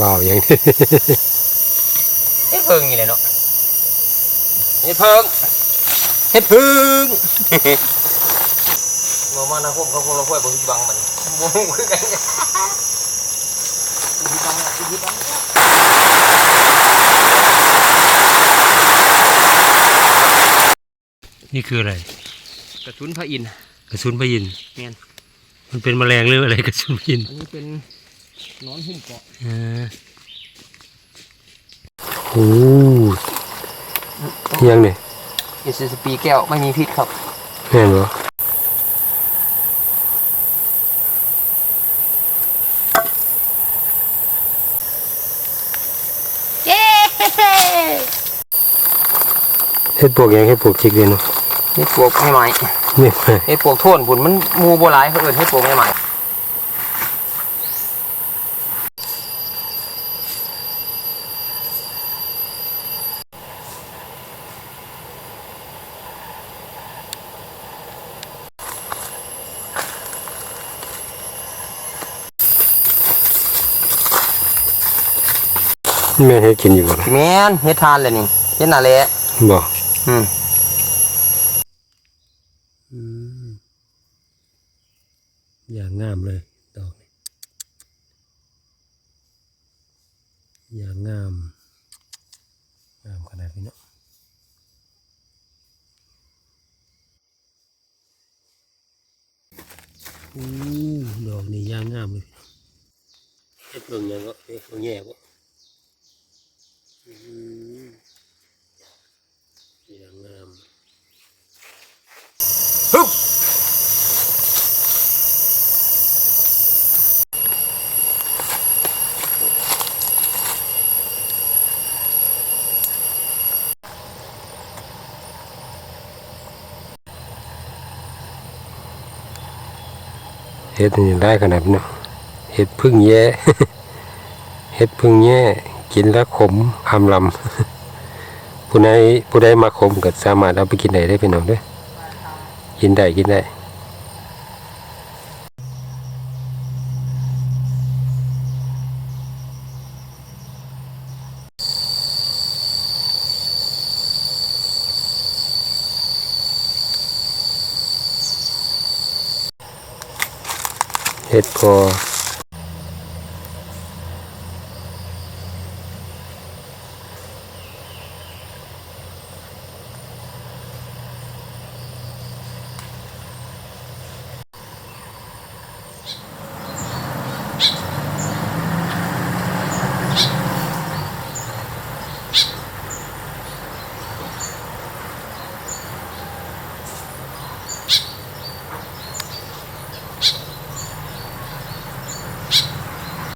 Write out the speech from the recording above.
ว้าวอย่างนี้เฮ็ดเพิงนี่แหละเนาะเฮ็ดเพิงเฮ็ดเพิงมามานะพวกเขาพวกเราค่อยบ่สิบังมันบ่ฮู้คือกันสิบังสิบังนี่คืออะไร กระสุนพระอินทร์กระสุนพยินทร์แม่นมันเป็นแมลงหรืออะไรกระสุนพยินทร์อันนี้เป็นห นอนหุ้มเกาะอ่าโอ้ยังเนี่ยเอสสปีแก้วไม่มีพิษครับแม่นบ่เย้เฮ็ดปวกยังเฮ็ดปวกชิกเลยเนาะเฮ็ดปวกไม่ไหมเนี่ยเฮ็ดปวกโทนบุญมันหมูโบราณเขาเอิ้นเฮ็ดปวกไม่ไหม แม่นเฮ็ดกินอยู่บ่ล่ะแม่นเฮ็ดทานเลยนี่เฮ็ดน่าแหละบ่อืมอืมอย่างงามเลยดอกนี้อย่างงาม งามขนาดนี้เนาะอู้ดอกนี้ย่างงามเลยเฮ็ดเบิ่งยังก็เฮ็ดเบิ่งแย่บ่ อย่างงามฮึบเฮ็ดนี่ได้ขนาดนี้เนาะเฮ็ดพึ่งแย่เฮ็ดพึ่งแย่ กินแล้วขมคำลำผู้ใดผู้ใดมาขมก็สามารถเอาไปกินได้ได้พี่น้องด้อกินได้กินได้เฮ็ดพอ